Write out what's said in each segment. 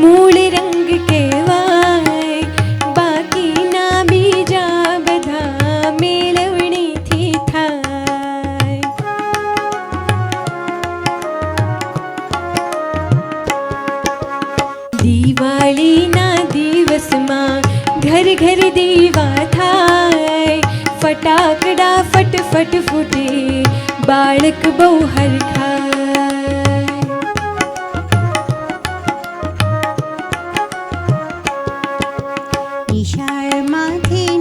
मूल रंग के बधा थी ना दिवस माँ घर घर दीवा फटाकड़ा फट फट फूटे बालक बहु हर खाए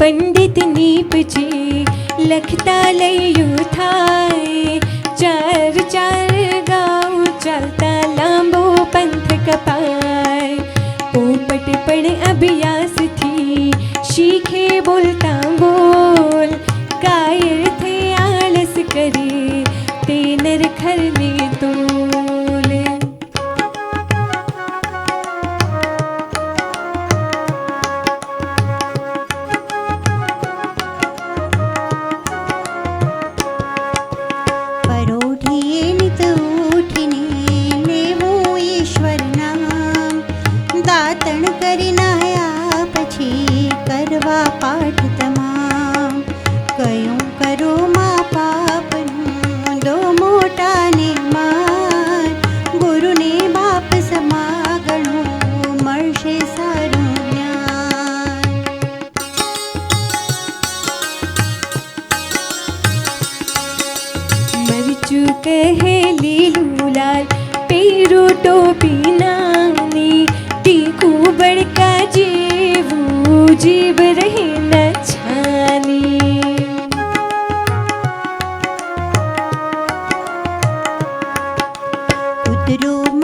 पंडित नीप जी, लखता लू थाए चार चार गाँव चलता लांबो पंथ कपाय पोपट पण अभ्यास थी, शीखे बोलता बोल કયું કરો માં પાપનું દો મોટાને માન ગુરુને બાપ સમાગણું મળશે સારું જ્ઞાન મરચું કહે લીલું લાલ પેરું ટોપી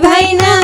ভাই না